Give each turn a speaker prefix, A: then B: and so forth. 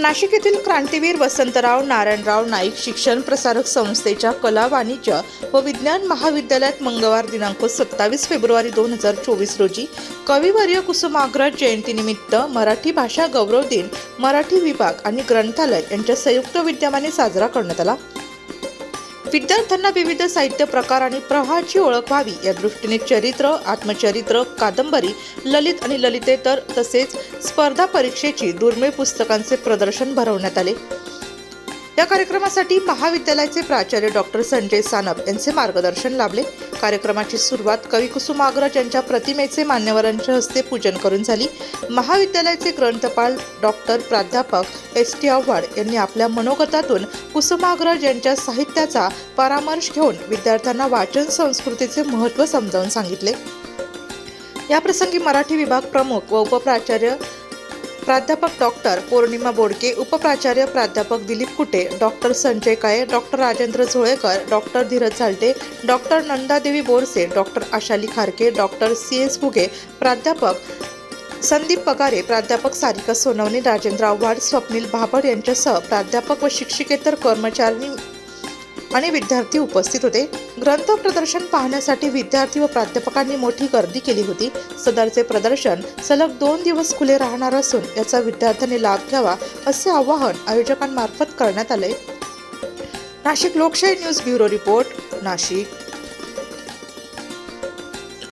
A: नाशिक येथील क्रांतीवीर वसंतराव नारायणराव नाईक शिक्षण प्रसारक संस्थेच्या कला वाणिज्य व विज्ञान महाविद्यालयात मंगळवार दिनांक सत्तावीस फेब्रुवारी दोन हजार चोवीस रोजी कविवर्य कुसुमाग्रज जयंतीनिमित्त मराठी भाषा गौरव दिन मराठी विभाग आणि ग्रंथालय यांच्या संयुक्त विद्यमाने साजरा करण्यात आला. विद्यार्थ्यांना विविध साहित्य प्रकार आणि प्रवाहाची ओळख व्हावी. या दृष्टीने चरित्र आत्मचरित्र कादंबरी ललित आणि ललितेतर तसेच स्पर्धा परीक्षेची दुर्मिळ पुस्तकांचे प्रदर्शन भरवण्यात आले. या कार्यक्रमासाठी महाविद्यालयाचे प्राचार्य डॉक्टर संजय सानप यांचे मार्गदर्शन लाभले. कार्यक्रमाची सुरुवात कवी कुसुमाग्रज यांच्या प्रतिमेचे मान्यवरांच्या हस्ते पूजन करून झाली. महाविद्यालयाचे ग्रंथपाल डॉक्टर प्राध्यापक एस टी आव्हाड यांनी आपल्या मनोगतातून कुसुमाग्रज यांच्या साहित्याचा परामर्श घेऊन विद्यार्थ्यांना वाचन संस्कृतीचे महत्त्व समजावून सांगितले. याप्रसंगी मराठी विभाग प्रमुख व उपप्राचार्य प्राध्यापक डॉक्टर पौर्णिमा बोडके उपप्राचार्य प्राध्यापक Dilip Kute doctor Sanjay Kale doctor Rajendra Zolekar doctor Dhiraj Zalte doctor Nandadevi Borse doctor Ashali Kharke doctor C S Phuge प्राध्यापक संदीप पगारे प्राध्यापक सारिका सोनवणे राजेंद्र आव्हाड स्वप्नील भाबर यांच्यासह प्राध्यापक व शिक्षिकेतर कर्मचारी आणि विद्यार्थी उपस्थित होते. ग्रंथ प्रदर्शन पाहण्यासाठी विद्यार्थी व प्राध्यापकांनी मोठी गर्दी केली होती. सदरचे प्रदर्शन सलग दोन दिवस खुले राहणार असून याचा विद्यार्थ्यांनी लाभ घ्यावा असे आवाहन आयोजकांमार्फत करण्यात आले. नाशिक लोकशाही न्यूज ब्युरो रिपोर्ट नाशिक.